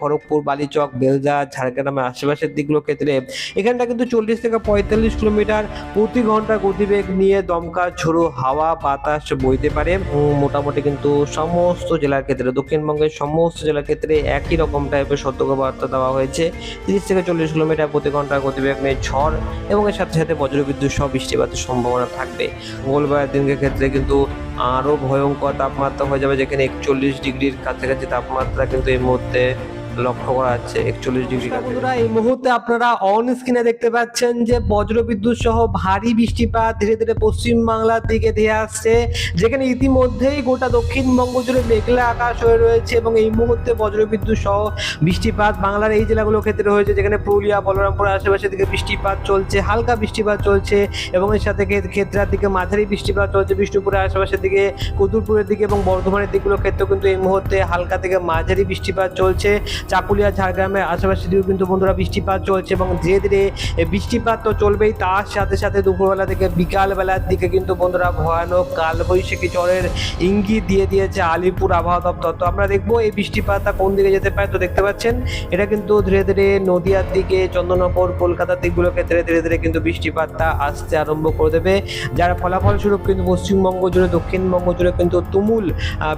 খড়গপুর, বালিচক, বেলদা, ঝাড়গ্রামের আশেপাশের দিকগুলোর ক্ষেত্রে এখানটা কিন্তু চল্লিশ থেকে পঁয়তাল্লিশ কিলোমিটার প্রতি ঘণ্টা গতিবেগ নিয়ে দমকা, ঝোড়ো হাওয়া, বাতাস বইতে পারে মোটামুটি কিন্তু সমস্ত জেলার ক্ষেত্রে, দক্ষিণবঙ্গের সমস্ত জেলার ক্ষেত্রে একই রকম টাইপের সতর্কবার্তা দেওয়া হয়েছে। তিরিশ থেকে চল্লিশ কিলোমিটার প্রতি ঘণ্টা গতিবেগ নিয়ে ঝড় এবং এর সাথে সাথে বজ্রবিদ্যুৎ সহ বৃষ্টিপাতের সম্ভাবনা থাকবে। মঙ্গলবার দিনের ক্ষেত্রে কিন্তু আরও ভয়ঙ্কর তাপমাত্রা হয়ে যাবে, যেখানে একচল্লিশ ডিগ্রির কাছাকাছি তাপমাত্রা কিন্তু এই মুহূর্তে লক্ষ্য করা যাচ্ছে একচল্লিশ ডিগ্রি বন্ধুরা এই মুহূর্তে আপনারা অন স্ক্রিনে দেখতে পাচ্ছেন যে বজ্রবিদ্যুৎ সহ ভারী বৃষ্টিপাত ধীরে ধীরে পশ্চিম বাংলার দিকে ধেয়ে আসছে যেখানে ইতিমধ্যেই গোটা দক্ষিণবঙ্গ জুড়ে মেঘলা আকাশ হয়ে রয়েছে এবং এই মুহূর্তে বজ্রবিদ্যুৎ সহ বৃষ্টিপাত বাংলার এই জেলাগুলোর ক্ষেত্রে হয়েছে যেখানে পুরুলিয়া বলরামপুর আশেপাশের দিকে বৃষ্টিপাত চলছে হালকা বৃষ্টিপাত চলছে এবং এর সাথে ক্ষে- ক্ষেত্রার দিকে মাঝারি বৃষ্টিপাত চলছে বিষ্ণুপুরের আশেপাশের দিকে কতুলপুরের দিকে এবং বর্ধমানের দিকগুলোর ক্ষেত্রেও কিন্তু এই মুহূর্তে হালকা থেকে মাঝারি বৃষ্টিপাত চলছে। চাকুলিয়া, ঝাড়গ্রামের আশেপাশে দিকেও কিন্তু বন্ধুরা বৃষ্টিপাত চলছে এবং ধীরে ধীরে বৃষ্টিপাত তো চলবেই। তার সাথে সাথে দুপুরবেলা থেকে বিকালবেলার দিকে কিন্তু বন্ধুরা ভয়ানক কালবৈশাখী ঝড়ের ইঙ্গিত দিয়ে দিয়েছে আলিপুর আবহাওয়া দপ্তর। তো আমরা দেখব এই বৃষ্টিপাতটা কোন দিকে যেতে পারে। তো দেখতে পাচ্ছেন, এটা কিন্তু ধীরে ধীরে নদিয়ার দিকে, চন্দননগর, কলকাতার দিকগুলোর ক্ষেত্রে ধীরে ধীরে কিন্তু বৃষ্টিপাতটা আসতে আরম্ভ করে দেবে। যার ফলাফল স্বরূপ কিন্তু পশ্চিমবঙ্গ জুড়ে, দক্ষিণবঙ্গ জুড়ে কিন্তু তুমুল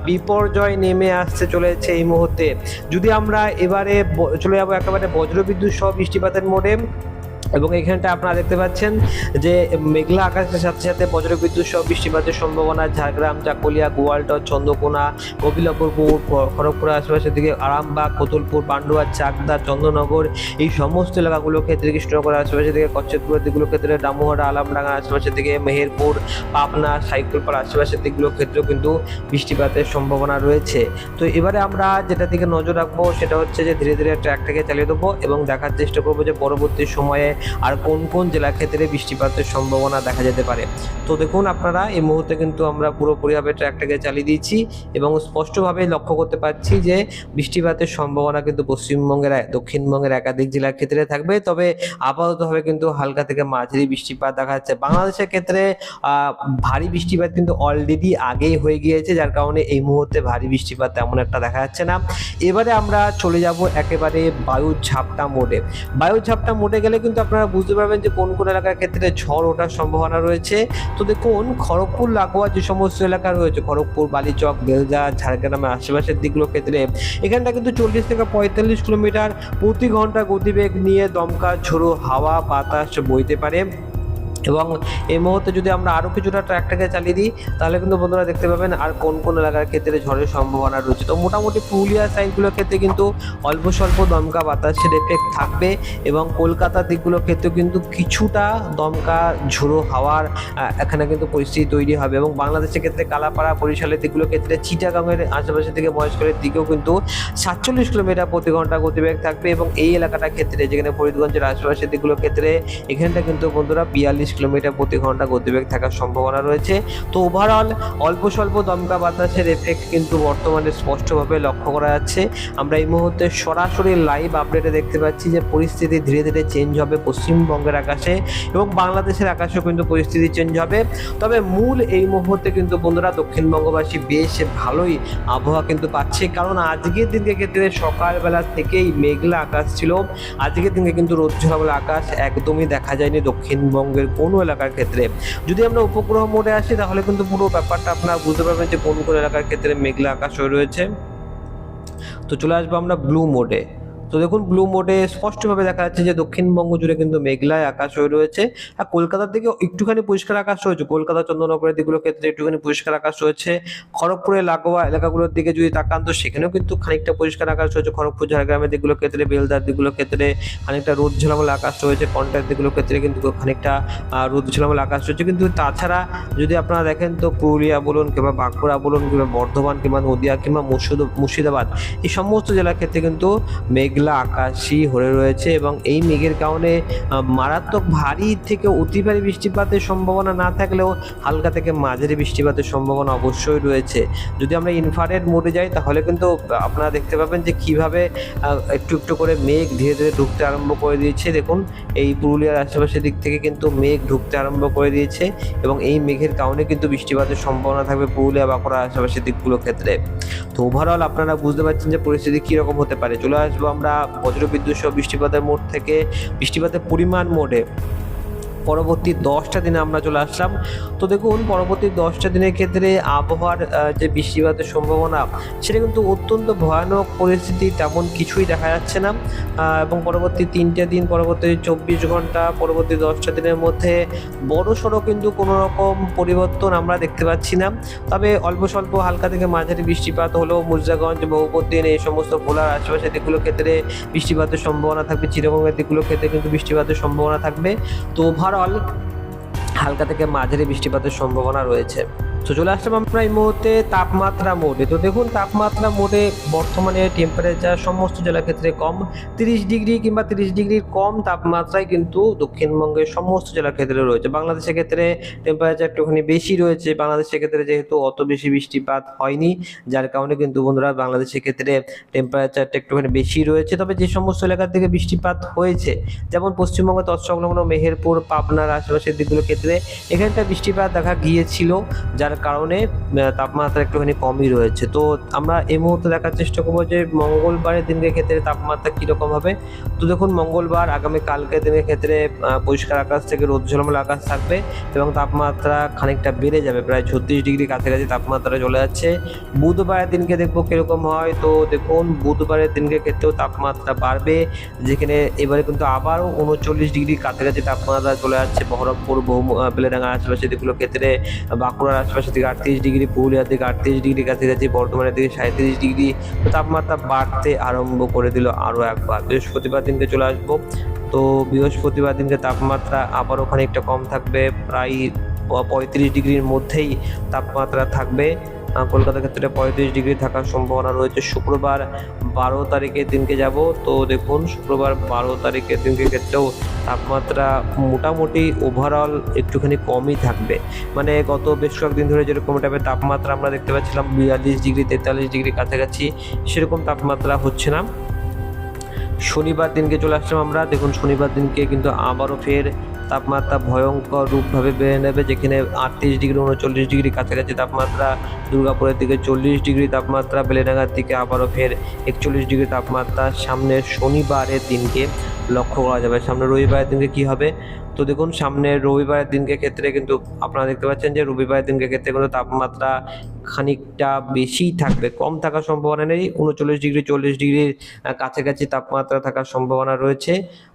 বিপর্যয় নেমে আসতে চলেছে এই মুহূর্তে। যদি আমরা এবারে চলে যাব একেবারে বজ্রবিদ্যুৎ সহ বৃষ্টিপাতের মোড়ে। এবং এখানটা আপনারা দেখতে পাচ্ছেন যে মেঘলা আকাশের সাথে সাথে বজ্রবিদ্যুৎ সহ বৃষ্টিপাতের সম্ভাবনা। ঝাড়গ্রাম, চাকুলিয়া গোয়ালটর চন্দ্রকোনা কপিলপুরপুর খড়গপুর আশেপাশের দিকে আরামবাগ, কতুলপুর, পান্ডুয়া, চাকদা, চন্দ্রনগর এই সমস্ত এলাকাগুলোর ক্ষেত্রে কৃষ্ণনগর আশেপাশের দিকে কচ্ছেদপুরের দিকগুলোর ক্ষেত্রে ডামুহাটা আলামডাঙ্গার আশেপাশের দিকে মেহেরপুর, পাবনা, সাইকেলপাড় আশেপাশের দিকগুলোর ক্ষেত্রেও কিন্তু বৃষ্টিপাতের সম্ভাবনা রয়েছে। তো এবারে আমরা যেটা দিকে নজর রাখব সেটা হচ্ছে যে ধীরে ধীরে ট্র্যাকটাকে চালিয়ে দেবো এবং দেখার চেষ্টা করব যে পরবর্তী সময়ে আর কোন কোন জেলার ক্ষেত্রে বৃষ্টিপাতের সম্ভাবনা দেখা যেতে পারে। তো দেখুন আপনারা, এই মুহূর্তে কিন্তু আমরা পুরোপুরিভাবে ট্র্যাকটাকে চালিয়ে দিয়েছি এবং স্পষ্টভাবে লক্ষ্য করতে পারছি যে বৃষ্টিপাতের সম্ভাবনা কিন্তু পশ্চিমবঙ্গের দক্ষিণবঙ্গের একাধিক জেলার ক্ষেত্রে থাকবে। তবে আপাততভাবে কিন্তু হালকা থেকে মাঝারি বৃষ্টিপাত দেখা যাচ্ছে। বাংলাদেশের ক্ষেত্রে ভারী বৃষ্টিপাত কিন্তু অলরেডি আগেই হয়ে গিয়েছে, যার কারণে এই মুহূর্তে ভারী বৃষ্টিপাত তেমন একটা দেখা যাচ্ছে না। এবারে আমরা চলে যাব একেবারে বায়ু ঝাপটা মোডে। বায়ু ঝাপটা মোডে গেলে কিন্তু আপনারা বুঝতে পারবেন যে কোন কোন এলাকার ক্ষেত্রে ঝড় ওঠার সম্ভাবনা রয়েছে। তো দেখুন, খড়গপুর, লাগোয়া যে সমস্ত এলাকা রয়েছে, খড়গপুর, বালিচক, বেলজা, ঝাড়গ্রামের আশেপাশের দিকগুলোর ক্ষেত্রে, এখানটা কিন্তু চল্লিশ থেকে পঁয়তাল্লিশ কিলোমিটার প্রতি ঘণ্টা গতিবেগ নিয়ে দমকা, ঝোড়ো হাওয়া, বাতাস বইতে পারে। এবং এই মুহূর্তে যদি আমরা আরও কিছুটা ট্র্যাকটাকে চালিয়ে দিই, তাহলে কিন্তু বন্ধুরা দেখতে পাবেন আর কোন কোন এলাকার ক্ষেত্রে ঝড়ের সম্ভাবনা রয়েছে। তো মোটামুটি পুরুলিয়া সাইডগুলোর ক্ষেত্রে কিন্তু অল্প স্বল্প দমকা বাতাসের এফেক্ট থাকবে এবং কলকাতার দিকগুলোর ক্ষেত্রেও কিন্তু কিছুটা দমকা ঝোড়ো হাওয়ার এখানে কিন্তু পরিস্থিতি তৈরি হবে এবং বাংলাদেশের ক্ষেত্রে কালাপাড়া বরিশালের দিকগুলোর ক্ষেত্রে চিটাগাংয়ের আশেপাশে থেকে মহেশখালের দিকেও কিন্তু সাতচল্লিশ কিলোমিটার প্রতি ঘণ্টা গতিবেগ থাকবে এবং এই এলাকাটার ক্ষেত্রে যেখানে ফরিদগঞ্জের আশেপাশের দিকগুলোর ক্ষেত্রে এখানটা কিন্তু বন্ধুরা বিয়াল্লিশ কিলোমিটার প্রতি ঘণ্টা গতিবেগ থাকার সম্ভাবনা রয়েছে। তো ওভারঅল অল্প স্বল্প দমকা বাতাসের এফেক্ট কিন্তু বর্তমানে স্পষ্টভাবে লক্ষ্য করা যাচ্ছে। আমরা এই মুহূর্তে সরাসরি লাইভ আপডেটে দেখতে পাচ্ছি যে পরিস্থিতি ধীরে ধীরে চেঞ্জ হবে পশ্চিমবঙ্গের আকাশে এবং বাংলাদেশের আকাশেও কিন্তু পরিস্থিতি চেঞ্জ হবে। তবে মূল এই মুহূর্তে কিন্তু বন্ধুরা দক্ষিণবঙ্গবাসী বেশ ভালোই আবহাওয়া কিন্তু পাচ্ছে। কারণ আজকের দিনকে ক্ষেত্রে সকালবেলা থেকেই মেঘলা আকাশ ছিল। আজকের দিনকে কিন্তু রোদ ঝরাবলা আকাশ একদমই দেখা যায়নি দক্ষিণবঙ্গের কোনো এলাকার ক্ষেত্রে। যদি আমরা উপগ্রহ মোডে আসি, তাহলে কিন্তু পুরো ব্যাপারটা আপনারা বুঝতে পারবেন যে কোন কোন এলাকার ক্ষেত্রে মেঘলা আকাশ হয়ে রয়েছে। তো চলে আসব আমরা ব্লু মোডে। তো দেখুন ব্লু মোডে স্পষ্টভাবে দেখা যাচ্ছে যে দক্ষিণবঙ্গ জুড়ে কিন্তু মেঘলায় আকাশ হয়ে রয়েছে। আর কলকাতার দিকে একটুখানি পরিষ্কার আকাশ রয়েছে। কলকাতা, চন্দ্রনগরের দিকগুলোর ক্ষেত্রে একটুখানি পরিষ্কার আকাশ রয়েছে। খড়গপুরের লাগোয়া এলাকাগুলোর দিকে যদি তাকান, তো সেখানেও কিন্তু খানিকটা পরিষ্কার আকাশ রয়েছে। খড়গপুর, ঝাড়গ্রামের দিকগুলোর ক্ষেত্রে, বেলদার দিকগুলোর ক্ষেত্রে খানিকটা রোদ, ঝালামলা আকাশ রয়েছে। কন্টার দিকগুলোর ক্ষেত্রে কিন্তু খানিকটা রোদ, ঝালামলা আকাশ রয়েছে। কিন্তু তাছাড়া যদি আপনারা দেখেন, তো পুরুলিয়া বলুন কিংবা বাঁকুড়া বলুন কিংবা বর্ধমান কিংবা নদিয়া কিংবা মুর্শিদ, মুর্শিদাবাদ, এই সমস্ত জেলার ক্ষেত্রে কিন্তু মেঘ মেঘলা আকাশই হয়ে রয়েছে এবং এই মেঘের কারণে মারাত্মক ভারী থেকে অতি ভারী বৃষ্টিপাতের সম্ভাবনা না থাকলেও হালকা থেকে মাঝারি বৃষ্টিপাতের সম্ভাবনা অবশ্যই রয়েছে। যদি আমরা ইনফারেড মোডে যাই, তাহলে কিন্তু আপনারা দেখতে পাবেন যে কীভাবে একটু একটু করে মেঘ ধীরে ধীরে ঢুকতে আরম্ভ করে দিয়েছে। দেখুন, এই পুরুলিয়ার আশেপাশের দিক থেকে কিন্তু মেঘ ঢুকতে আরম্ভ করে দিয়েছে এবং এই মেঘের কারণে কিন্তু বৃষ্টিপাতের সম্ভাবনা থাকবে পুরুলিয়া বাঁকুড়া আশেপাশের দিকগুলোর ক্ষেত্রে। তো ওভারঅল আপনারা বুঝতে পারছেন যে পরিস্থিতি কীরকম হতে পারে। চলে আসব আমরা বজ্রবিদ্যুৎ সহ বৃষ্টিপাতের মোড থেকে বৃষ্টিপাতের পরিমাণ মোডে পরবর্তী দশটা দিনে আমরা চলে আসলাম। তো দেখুন, পরবর্তী দশটা দিনের ক্ষেত্রে আবহাওয়ার যে বৃষ্টিপাতের সম্ভাবনা, সেটা কিন্তু অত্যন্ত ভয়ানক পরিস্থিতি, তেমন কিছুই দেখা যাচ্ছে না। এবং পরবর্তী তিনটে দিন, পরবর্তী চব্বিশ ঘণ্টা, পরবর্তী দশটা দিনের মধ্যে বড় সড়ো কিন্তু কোনো রকম পরিবর্তন আমরা দেখতে পাচ্ছি না। তবে অল্প স্বল্প হালকা থেকে মাঝারি বৃষ্টিপাত হলেও মুর্জাগঞ্জ বহুপদ্দিন এই সমস্ত ভোলার আশেপাশের দিকগুলোর ক্ষেত্রে বৃষ্টিপাতের সম্ভাবনা থাকবে। চিরকমের দিকগুলোর ক্ষেত্রে কিন্তু বৃষ্টিপাতের সম্ভাবনা থাকবে। তো ওভারঅল হালকা থেকে মাঝারি বৃষ্টিপাতের সম্ভাবনা রয়েছে। তো চলে আসলাম আমরা এই মুহূর্তে তাপমাত্রা মোডে। তো দেখুন, তাপমাত্রা মোডে বর্তমানে টেম্পারেচার সমস্ত জেলার ক্ষেত্রে কম। তিরিশ ডিগ্রি কিংবা তিরিশ ডিগ্রির কম তাপমাত্রায় কিন্তু দক্ষিণবঙ্গের সমস্ত জেলার ক্ষেত্রে রয়েছে। বাংলাদেশের ক্ষেত্রে টেম্পারেচার একটুখানি বেশি রয়েছে। বাংলাদেশের ক্ষেত্রে যেহেতু অত বেশি বৃষ্টিপাত হয়নি, যার কারণে কিন্তু বন্ধুরা বাংলাদেশের ক্ষেত্রে টেম্পারেচারটা একটুখানি বেশি রয়েছে। তবে যে সমস্ত এলাকার থেকে বৃষ্টিপাত হয়েছে, যেমন পশ্চিমবঙ্গ তৎসংলগ্ন মেহেরপুর, পাবনার আশেপাশের দিকগুলোর ক্ষেত্রে এখানটা বৃষ্টিপাত দেখা গিয়েছিল, যার কারণে তাপমাত্রা একটুখানি কমই রয়েছে। তো আমরা এই মুহূর্তে দেখার চেষ্টা করব যে মঙ্গলবারের দিনের ক্ষেত্রে তাপমাত্রা কীরকম হবে। তো দেখুন, মঙ্গলবার, আগামী কালকের দিনের ক্ষেত্রে পরিষ্কার আকাশ থেকে রোদ ঝলমল আকাশ থাকবে এবং তাপমাত্রা খানিকটা বেড়ে যাবে। প্রায় ছত্রিশ ডিগ্রি কাছাকাছি তাপমাত্রা চলে যাচ্ছে। বুধবারের দিনকে দেখব কীরকম হয়? তো দেখুন, বুধবারের দিনকে ক্ষেত্রেও তাপমাত্রা বাড়বে, যেখানে এবারে কিন্তু আবারও উনচল্লিশ ডিগ্রি কাছাকাছি তাপমাত্রা চলে যাচ্ছে। বহরমপুর বহু বেলেডাঙ্গার আশেপাশে দিকগুলোর ক্ষেত্রে বাঁকুড়ার আশেপাশের দিকে আটত্রিশ ডিগ্রি পুরুলিয়ার দিকে আটত্রিশ ডিগ্রি কাছাকাছি বর্ধমানের দিকে সাঁত্রিশ ডিগ্রি তাপমাত্রা বাড়তে আরম্ভ করে দিল আরও একবার। বৃহস্পতিবার দিনকে চলে আসব। তো বৃহস্পতিবার দিনকে তাপমাত্রা আবারও খানিকটা কম থাকবে। প্রায় পঁয়ত্রিশ ডিগ্রির মধ্যেই তাপমাত্রা থাকবে। কলকাতার ক্ষেত্রে পঁয়ত্রিশ ডিগ্রি থাকার সম্ভাবনা রয়েছে। শুক্রবার বারো তারিখের দিনকে যাব। তো দেখুন, শুক্রবার বারো তারিখের দিনকে ক্ষেত্রেও তাপমাত্রা মোটামুটি ওভারঅল একটুখানি কমই থাকবে। মানে গত বেশ কয়েকদিন ধরে যেরকম টাইপের তাপমাত্রা আমরা দেখতে পাচ্ছিলাম, বিয়াল্লিশ ডিগ্রি, তেতাল্লিশ ডিগ্রি কাছাকাছি, সেরকম তাপমাত্রা হচ্ছে না। শনিবার দিনকে চলে আসলাম আমরা। দেখুন, শনিবার দিনকে কিন্তু আবারও ফের তাপমাত্রা ভয়ঙ্কর রূপভাবে বেড়ে নেবে, যেখানে আটত্রিশ ডিগ্রি, উনচল্লিশ ডিগ্রি কাছাকাছি তাপমাত্রা, দুর্গাপুরের দিকে চল্লিশ ডিগ্রি তাপমাত্রা, বেলেডাঙ্গার দিকে আবারও ফের একচল্লিশ ডিগ্রি তাপমাত্রা। সামনে শনিবারের দিনকে লক্ষ্য করা যাবে। সামনে রবিবারের দিনকে কি হবে? তো দেখুন, সামনে রবিবারের দিনকে ক্ষেত্রে কিন্তু আপনারা দেখতে পাচ্ছেন যে রবিবারের দিনকে ক্ষেত্রে কিন্তু তাপমাত্রা খানিকটা বেশিই থাকবে, কম থাকার সম্ভাবনা নেই। উনচল্লিশ ডিগ্রি, চল্লিশ ডিগ্রির কাছাকাছি তাপমাত্রা থাকার সম্ভাবনা রয়েছে।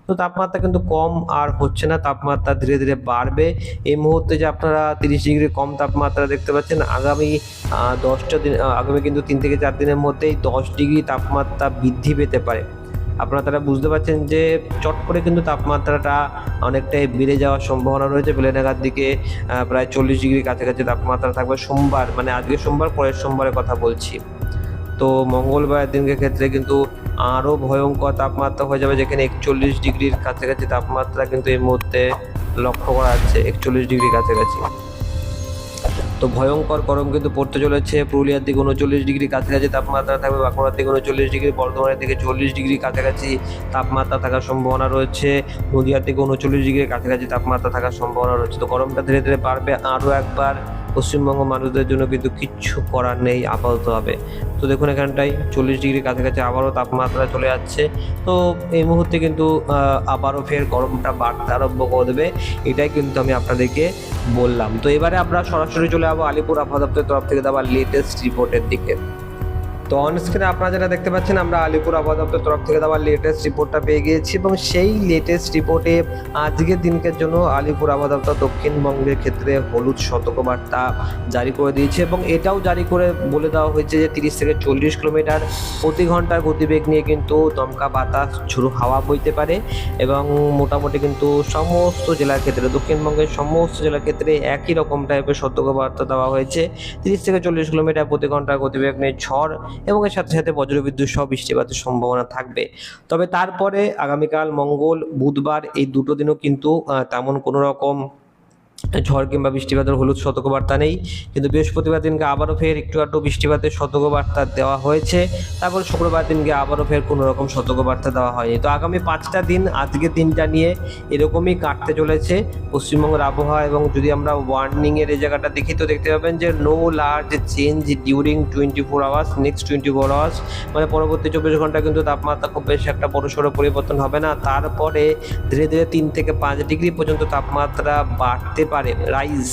তো তাপমাত্রা কিন্তু কম আর হচ্ছে না, তাপমাত্রা ধীরে ধীরে বাড়বে। এই মুহূর্তে যে আপনারা তিরিশ ডিগ্রি কম তাপমাত্রা দেখতে পাচ্ছেন, আগামী দশটা দিন আগামী কিন্তু তিন থেকে চার দিনের মধ্যেই দশ ডিগ্রি তাপমাত্রা বৃদ্ধি পেতে পারে। আপনারা তারা বুঝতে পারছেন যে চট করে কিন্তু তাপমাত্রাটা অনেকটাই বেড়ে যাওয়ার সম্ভাবনা রয়েছে। বেলেনাগার দিকে প্রায় চল্লিশ ডিগ্রি কাছাকাছি তাপমাত্রা থাকবে। সোমবার মানে আজকে সোমবার, পরের সোমবারের কথা বলছি। তো মঙ্গলবারের দিনকে ক্ষেত্রে কিন্তু আরও ভয়ঙ্কর তাপমাত্রা হয়ে যাবে যেখানে একচল্লিশ ডিগ্রির কাছাকাছি তাপমাত্রা কিন্তু এই মুহূর্তে লক্ষ্য করা যাচ্ছে, একচল্লিশ ডিগ্রি কাছাকাছি। তো ভয়ঙ্কর গরম কিন্তু পড়তে চলেছে, পুরুলিয়ার দিকে উনচল্লিশ ডিগ্রি কাছাকাছি তাপমাত্রা থাকবে, বাঁকুড়ার দিকে উনচল্লিশ ডিগ্রি, বর্ধমানের দিকে চল্লিশ ডিগ্রি কাছাকাছি তাপমাত্রা থাকার সম্ভাবনা রয়েছে, নদিয়ার দিকে উনচল্লিশ ডিগ্রি কাছাকাছি তাপমাত্রা থাকার সম্ভাবনা রয়েছে। তো গরমটা ধীরে ধীরে বাড়বে আরও একবার। পশ্চিমবঙ্গ মানুষদের জন্য কিন্তু কিচ্ছু করার নেই আপাতত হবে তো দেখুন, এখানটায় চল্লিশ ডিগ্রি কাছাকাছি আবারও তাপমাত্রা চলে যাচ্ছে। তো এই মুহূর্তে কিন্তু আবারও ফের গরমটা বাড়তে আরম্ভ করে দেবে। এটাই কিন্তু আমি আপনাদেরকে বললাম। তো এবারে আমরা সরাসরি চলে যাব আলিপুর আবহাওয়া তরফ থেকে দেওয়া লেটেস্ট রিপোর্টের দিকে। তো অন স্ক্রিনে আপনারা যেটা দেখতে পাচ্ছেন, আমরা আলিপুর আবহাওয়া তরফ থেকে দেওয়া লেটেস্ট রিপোর্টটা পেয়ে গিয়েছি এবং সেই লেটেস্ট রিপোর্টে আজকের দিনকের জন্য আলিপুর আবহাওয়া দপ্তর দক্ষিণবঙ্গের ক্ষেত্রে হলুদ সতর্কবার্তা জারি করে দিয়েছে এবং এটাও জারি করে বলে দেওয়া হয়েছে যে তিরিশ থেকে চল্লিশ কিলোমিটার প্রতি ঘণ্টার গতিবেগ নিয়ে কিন্তু দমকা বাতাস ঝুড়ো হাওয়া বইতে পারে এবং মোটামুটি কিন্তু সমস্ত জেলার ক্ষেত্রে, দক্ষিণবঙ্গের সমস্ত জেলার ক্ষেত্রে একই রকম টাইপের সতর্কবার্তা দেওয়া হয়েছে। তিরিশ থেকে চল্লিশ কিলোমিটার প্রতি ঘণ্টার গতিবেগ নিয়ে ঝড় এবং এর সাথে সাথে বজ্রবিদ্যুৎ সহ বৃষ্টিপাতের সম্ভাবনা থাকবে। তবে তারপরে আগামীকাল মঙ্গল, বুধবার এই দুটো দিনও কিন্তু তেমন কোনো রকম ঝড় কিংবা বৃষ্টিপাতের হলুদ সতর্কবার্তা নেই। কিন্তু বৃহস্পতিবার দিনকে আবারও ফের একটু একটু বৃষ্টিপাতের সতর্কবার্তা দেওয়া হয়েছে। তারপর শুক্রবার দিনকে আবারও ফের কোনো রকম সতর্কবার্তা দেওয়া হয়নি। তো আগামী পাঁচটা দিন আজকে দিনটা নিয়ে এরকমই কাটতে চলেছে পশ্চিমবঙ্গের আবহাওয়া এবং যদি আমরা ওয়ার্নিং এর এই জায়গাটা দেখি, তো দেখতে পাবেন যে no large change during twenty four hours next twenty four hours মানে পরবর্তী চব্বিশ ঘণ্টা কিন্তু তাপমাত্রা খুব বেশি একটা বড় সড়ো পরিবর্তন হবে না। তারপরে ধীরে ধীরে তিন থেকে পাঁচ ডিগ্রি পর্যন্ত তাপমাত্রা বাড়তে পারে। রাইজ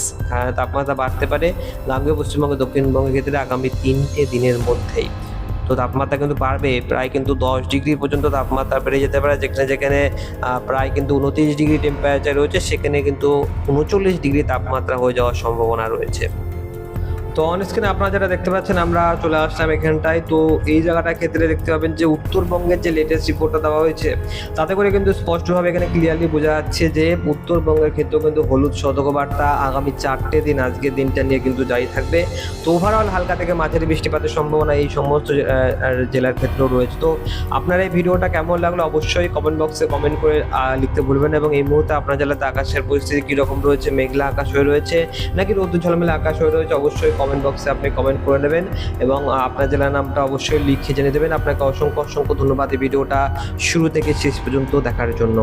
তাপমাত্রা বাড়তে পারে লাগবে পশ্চিমবঙ্গ, দক্ষিণবঙ্গের ক্ষেত্রে আগামী তিনটে দিনের মধ্যেই। তো তাপমাত্রা কিন্তু বাড়বে, প্রায় কিন্তু দশ ডিগ্রি পর্যন্ত তাপমাত্রা বেড়ে যেতে পারে, যেখানে যেখানে প্রায় কিন্তু উনত্রিশ ডিগ্রি টেম্পারেচার রয়েছে, সেখানে কিন্তু উনচল্লিশ ডিগ্রি তাপমাত্রা হয়ে যাওয়ার সম্ভাবনা রয়েছে। তো অন স্ক্রিনে আপনারা যেটা দেখতে পাচ্ছেন, আমরা চলে আসলাম এখানটায়। তো এই জায়গাটার ক্ষেত্রে দেখতে পাবেন যে উত্তরবঙ্গের যে লেটেস্ট রিপোর্টটা দেওয়া হয়েছে, তাতে করে কিন্তু স্পষ্টভাবে এখানে ক্লিয়ারলি বোঝা যাচ্ছে যে উত্তরবঙ্গের ক্ষেত্রেও কিন্তু হলুদ সতর্কবার্তা আগামী চারটে দিন, আজকের দিনটা নিয়ে কিন্তু জারি থাকবে। তো ওভারঅল হালকা থেকে মাঝারি বৃষ্টিপাতের সম্ভাবনা এই সমস্ত জেলার ক্ষেত্রেও রয়েছে। তো আপনার এই ভিডিওটা কেমন লাগল অবশ্যই কমেন্ট বক্সে কমেন্ট করে লিখতে ভুলবেন এবং এই মুহূর্তে আপনার জেলাতে আকাশের পরিস্থিতি কীরকম রয়েছে, মেঘলা আকাশ হয়ে রয়েছে নাকি রোদ্দুর ঝলমেলা আকাশ হয়ে রয়েছে, অবশ্যই কমেন্ট বক্সে আপনি কমেন্ট করে নেবেন এবং আপনার জেলার নামটা অবশ্যই লিখে জেনে দেবেন। আপনাকে অসংখ্য অসংখ্য ধন্যবাদ এই ভিডিওটা শুরু থেকে শেষ পর্যন্ত দেখার জন্য।